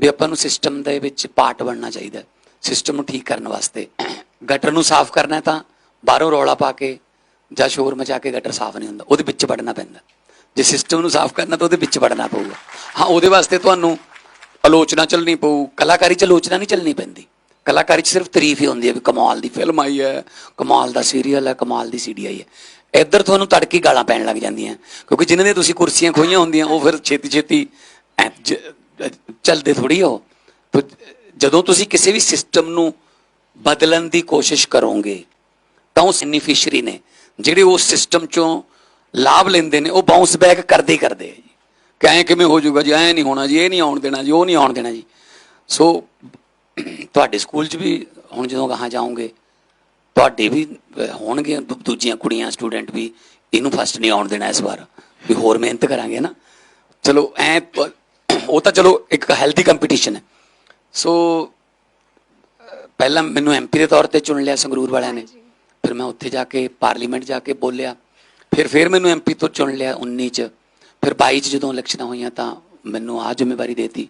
ਵੀ ਆਪਾਂ ਨੂੰ ਸਿਸਟਮ ਦੇ ਵਿੱਚ ਪਾਰਟ ਬਣਨਾ ਚਾਹੀਦਾ ਸਿਸਟਮ ਨੂੰ ਠੀਕ ਕਰਨ ਵਾਸਤੇ। ਗਟਰ ਨੂੰ ਸਾਫ਼ ਕਰਨਾ ਹੈ ਤਾਂ ਬਾਹਰੋਂ ਰੌਲਾ ਪਾ ਕੇ ਜਾਂ ਸ਼ੋਰ ਮਚਾ ਕੇ ਗਟਰ ਸਾਫ਼ ਨਹੀਂ ਹੁੰਦਾ। ਉਹਦੇ ਵਿੱਚ ਵੜਨਾ ਪੈਂਦਾ ਜੇ ਸਿਸਟਮ ਨੂੰ ਸਾਫ਼ ਕਰਨਾ ਤਾਂ ਉਹਦੇ ਵਿੱਚ ਵੜਨਾ ਪਊਗਾ। ਹਾਂ, ਉਹਦੇ ਵਾਸਤੇ ਤੁਹਾਨੂੰ ਆਲੋਚਨਾ ਚੱਲਣੀ ਪਊ। ਕਲਾਕਾਰੀ ਚ ਆਲੋਚਨਾ ਨਹੀਂ ਚੱਲਣੀ ਪੈਂਦੀ। ਕਲਾਕਾਰੀ ਚ ਸਿਰਫ ਤਾਰੀਫ ਹੀ ਹੁੰਦੀ ਹੈ ਵੀ ਕਮਾਲ ਦੀ ਫਿਲਮ ਆਈ ਹੈ, ਕਮਾਲ ਦਾ ਸੀਰੀਅਲ ਹੈ, ਕਮਾਲ ਦੀ ਸੀਡੀ ਆਈ ਹੈ। ਇੱਧਰ ਤੁਹਾਨੂੰ ਤੜਕੀ ਗਾਲਾਂ ਪੈਣ ਲੱਗ ਜਾਂਦੀਆਂ ਕਿਉਂਕਿ ਜਿਨ੍ਹਾਂ ਨੇ ਤੁਸੀਂ ਕੁਰਸੀਆਂ ਖੋਈਆਂ ਹੁੰਦੀਆਂ, ਉਹ ਫਿਰ ਛੇਤੀ ਛੇਤੀ ਐਂ ਜ- ਚੱਲਦੇ ਥੋੜੀ ਹੋ ਪਰ ਜਦੋਂ ਤੁਸੀਂ ਕਿਸੇ ਵੀ ਸਿਸਟਮ ਨੂੰ ਬਦਲਣ ਦੀ ਕੋਸ਼ਿਸ਼ ਕਰੋਗੇ, ਤਾਂ ਉਹ ਬੈਨੀਫੀਸ਼ੀਅਰੀ ਨੇ। ਜਿਹੜੇ ਉਸ ਸਿਸਟਮ ਚੋਂ ਲਾਭ ਲੈਂਦੇ ਨੇ, ਉਹ ਬਾਉਂਸ ਬੈਕ ਕਰਦੇ ਕਰਦੇ ਆ ਜੀ। ਕਿ ਐਂ ਕਿਵੇਂ ਹੋ ਜਾਊਗਾ ਜੀ, ਐਂ ਨਹੀਂ ਹੋਣਾ ਜੀ, ਇਹ ਨਹੀਂ ਆਉਣ ਦੇਣਾ ਜੀ, ਉਹ ਨਹੀਂ ਆਉਣ ਦੇਣਾ ਜੀ। ਸੋ ਤੁਹਾਡੇ ਸਕੂਲ 'ਚ ਵੀ ਹੁਣ ਜਦੋਂ ਗਾਹਾਂ ਜਾਓਗੇ, ਤੁਹਾਡੇ ਵੀ ਹੋਣਗੇ ਦੂ- ਦੂਜੀਆਂ ਕੁੜੀਆਂ ਸਟੂਡੈਂਟ ਵੀ, ਇਹਨੂੰ ਫਸਟ ਨਹੀਂ ਆਉਣ ਦੇਣਾ ਇਸ ਵਾਰ। ਵੀ ਹੋਰ ਮਿਹਨਤ ਕਰਾਂਗੇ ਨਾ। ਚਲੋ, ਐ ਉਹ ਤਾਂ ਚਲੋ ਇੱਕ ਹੈਲਥੀ ਕੰਪੀਟੀਸ਼ਨ ਹੈ। ਸੋ ਪਹਿਲਾਂ ਮੈਨੂੰ ਐਮਪੀ ਦੇ ਤੌਰ ਤੇ ਚੁਣ ਲਿਆ ਸੰਗਰੂਰ ਵਾਲਿਆਂ ਨੇ। ਫਿਰ ਮੈਂ ਉੱਥੇ ਜਾ ਕੇ ਪਾਰਲੀਮੈਂਟ ਜਾ ਕੇ ਬੋਲਿਆ। ਫਿਰ ਫਿਰ ਮੈਨੂੰ ਐਮਪੀ ਤੋਂ ਚੁਣ ਲਿਆ 19 ਚ। ਫਿਰ 22 ਚ ਜਦੋਂ ਇਲੈਕਸ਼ਨਾਂ ਹੋਈਆਂ ਤਾਂ ਮੈਨੂੰ ਆ ਜ਼ਿੰਮੇਵਾਰੀ ਦੇਤੀ।